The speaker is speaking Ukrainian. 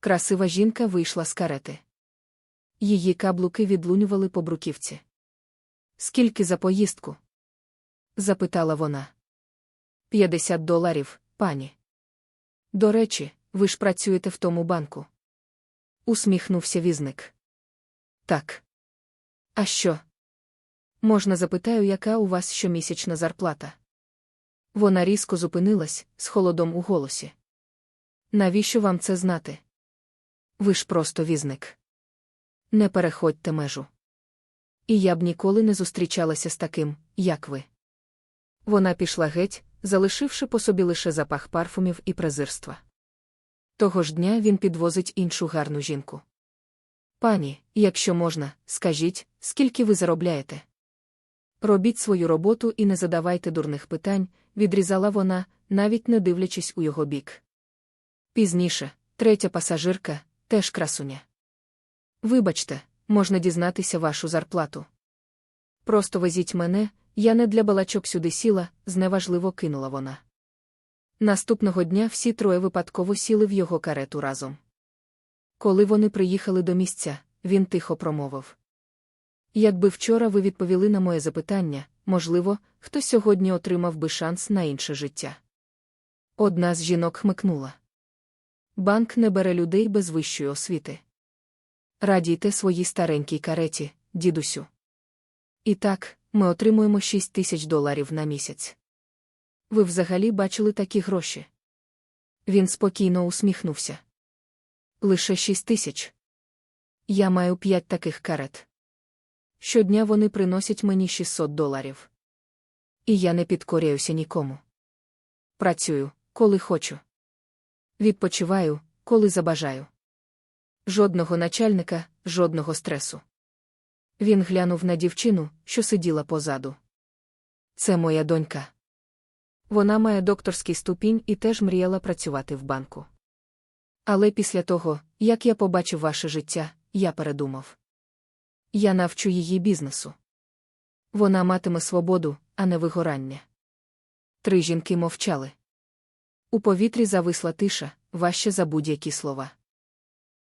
Красива жінка вийшла з карети. Її каблуки відлунювали по бруківці. Скільки за поїздку? запитала вона. П'ятдесят доларів, пані. До речі, ви ж працюєте в тому банку. Усміхнувся візник. Так. А що? Можна запитаю, яка у вас щомісячна зарплата? Вона різко зупинилась з холодом у голосі. Навіщо вам це знати? Ви ж просто візник. Не переходьте межу. І я б ніколи не зустрічалася з таким, як ви. Вона пішла геть, залишивши по собі лише запах парфумів і презирства. Того ж дня він підвозить іншу гарну жінку. Пані, якщо можна, скажіть, скільки ви заробляєте? Робіть свою роботу і не задавайте дурних питань, відрізала вона, навіть не дивлячись у його бік. Пізніше, третя пасажирка, теж красуня. Вибачте, можна дізнатися вашу зарплату. Просто везіть мене, я не для балачок сюди сіла, зневажливо кинула вона. Наступного дня всі троє випадково сіли в його карету разом. Коли вони приїхали до місця, він тихо промовив. Якби вчора ви відповіли на моє запитання, можливо, хто сьогодні отримав би шанс на інше життя. Одна з жінок хмикнула. Банк не бере людей без вищої освіти. Радійте своїй старенькій кареті, дідусю. І так, ми отримуємо 6 тисяч доларів на місяць. Ви взагалі бачили такі гроші? Він спокійно усміхнувся. Лише 6 тисяч. Я маю п'ять таких карет. Щодня вони приносять мені 600 доларів. І я не підкоряюся нікому. Працюю, коли хочу. Відпочиваю, коли забажаю. Жодного начальника, жодного стресу. Він глянув на дівчину, що сиділа позаду. Це моя донька. Вона має докторський ступінь і теж мріяла працювати в банку. Але після того, як я побачив ваше життя, я передумав. Я навчу її бізнесу. Вона матиме свободу, а не вигорання. Три жінки мовчали. У повітрі зависла тиша, важче за будь-які слова.